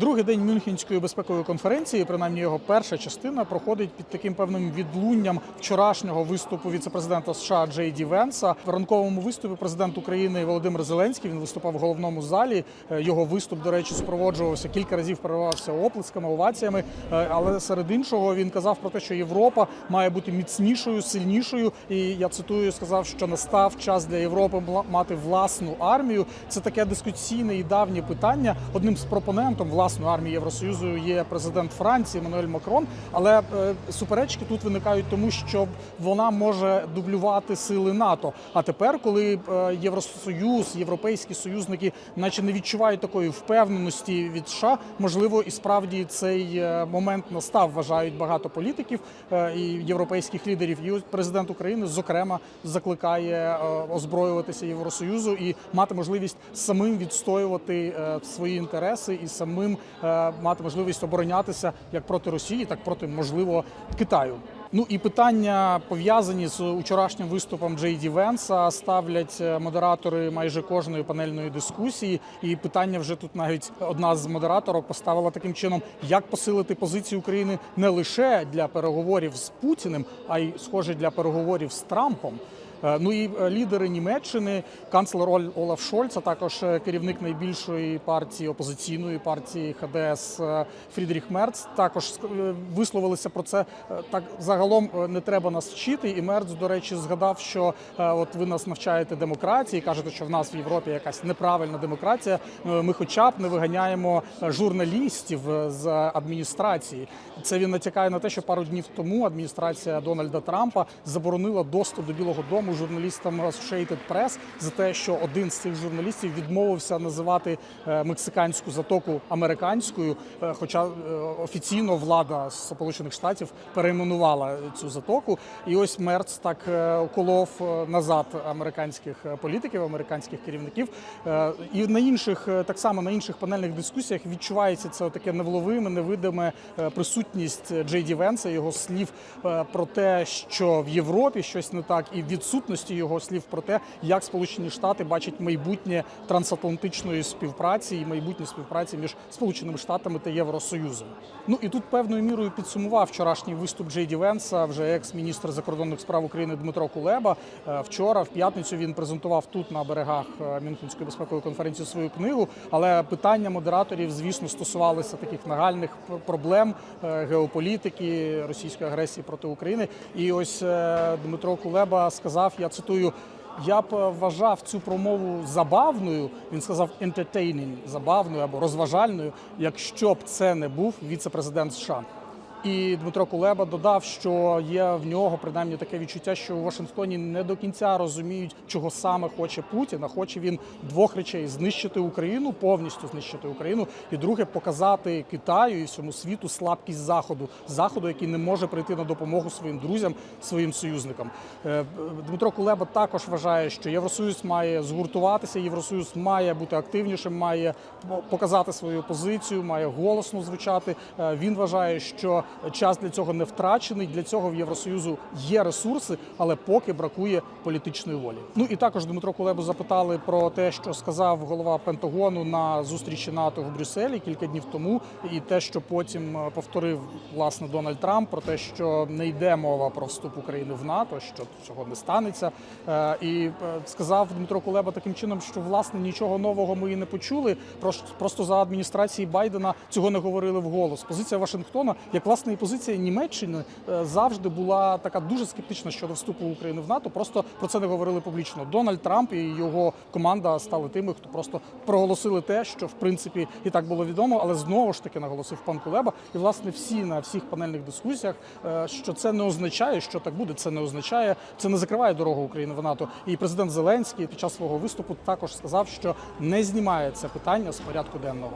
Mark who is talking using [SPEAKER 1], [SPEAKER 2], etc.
[SPEAKER 1] Другий день Мюнхенської безпекової конференції, принаймні його перша частина, проходить під таким певним відлунням вчорашнього виступу віцепрезидента США Джей Ді Венса. В ранковому виступі президент України Володимир Зеленський він виступав в головному залі. Е, Його виступ, до речі, супроводжувався кілька разів переривався оплесками, оваціями. Е, Але серед іншого він казав про те, що Європа має бути міцнішою, сильнішою. І я цитую, сказав, що настав час для Європи мати власну армію. Це таке дискусійне і давнє питання. Одним з пропонентом власної армії Євросоюзу є президент Франції Еммануель Макрон. Але е, суперечки тут виникають тому, що вона може дублювати сили НАТО. А тепер, коли е, Євросоюз, європейські союзники, наче не відчувають такої впевненості від США, можливо, і справді цей е, момент настав. Вважають багато політиків і європейських лідерів. І президент України, зокрема, закликає озброюватися Євросоюзу і мати можливість самим відстоювати свої інтереси і самим мати можливість оборонятися як проти Росії, так проти можливо Китаю. Ну і питання пов'язані з учорашнім виступом Джей Ді Венса ставлять е, модератори майже кожної панельної дискусії. І питання вже тут навіть одна з модераторок поставила таким чином, як посилити позицію України не лише для переговорів з Путіним, а й схоже для переговорів з Трампом. Е, Ну і е, лідери Німеччини, канцлер Олаф Шольц, а також е, керівник найбільшої партії опозиційної партії ХДС Фрідріх Мерц, також висловилися про це. Так загалом не треба нас вчити. І Мерц, до речі, згадав, що от ви нас навчаєте демократії, кажете, що в нас в Європі якась неправильна демократія. Ми, хоча б не виганяємо журналістів з адміністрації. Це він натякає на те, що пару днів тому адміністрація Дональда Трампа заборонила доступ до Білого Дому журналістам Associated Press за те, що один з цих журналістів відмовився називати е, мексиканську затоку американською, е, хоча е, офіційно влада Сполучених Штатів перейменувала цю затоку. І ось Мерц так уколов е, назад американських політиків, американських керівників. І на інших, так само на інших панельних дискусіях відчувається це таке невловиме, невидиме присутність Джей Ді Венса, його слів про те, що в Європі щось не так, і відсутності його слів про те, як Сполучені Штати бачать майбутнє трансатлантичної співпраці і майбутнє співпраці між Сполученими Штатами та Євросоюзом. Ну і тут певною мірою підсумував вчорашній виступ Джей Ді Венса, вже екс-міністр закордонних справ України Дмитро Кулеба. Е, Вчора, в п'ятницю, він презентував тут на берегах е, Мюнхенської безпекової конференції свою книгу. Але питання модераторів, звісно, стосувалися таких нагальних проблем е, геополітики, російської агресії проти України. І ось Дмитро Кулеба сказав: я цитую. Я б е, вважав цю промову забавною. Він сказав entertaining, забавною або розважальною, якщо б це не був віце-президент США. І Дмитро Кулеба додав, що є в нього принаймні таке відчуття, що у Вашингтоні не до кінця розуміють, чого саме хоче Путін. А хоче він двох речей: знищити Україну, повністю знищити Україну, і друге показати Китаю і всьому світу слабкість заходу, заходу, який не може прийти на допомогу своїм друзям, своїм союзникам. Е, Дмитро Кулеба також вважає, що Євросоюз має згуртуватися, Євросоюз має бути активнішим, має показати свою позицію, має голосно звучати. Е, Він вважає, що час для цього не втрачений. Для цього в Євросоюзу є ресурси, але поки бракує політичної волі. Ну і також Дмитро Кулебу запитали про те, що сказав голова Пентагону на зустрічі НАТО в Брюсселі кілька днів тому, і те, що потім е, повторив власне Дональд Трамп про те, що не йде мова про вступ України в НАТО, що цього не станеться. Е, І е, сказав Дмитро Кулеба таким чином, що власне нічого нового ми і не почули. Просто за адміністрації Байдена цього не говорили вголос. Позиція Вашингтона, як власне і позиція Німеччини, е, завжди була така дуже скептична щодо вступу України в НАТО. Просто про це не говорили публічно. Дональд Трамп і його команда стали тими, хто просто проголосили те, що в принципі і так було відомо, але знову ж таки наголосив пан Кулеба. І власне всі на всіх панельних дискусіях, е, що це не означає, що так буде. Це не означає, це не закриває дорогу України в НАТО. І президент Зеленський під час свого виступу також сказав, що не знімає це питання з порядку денного.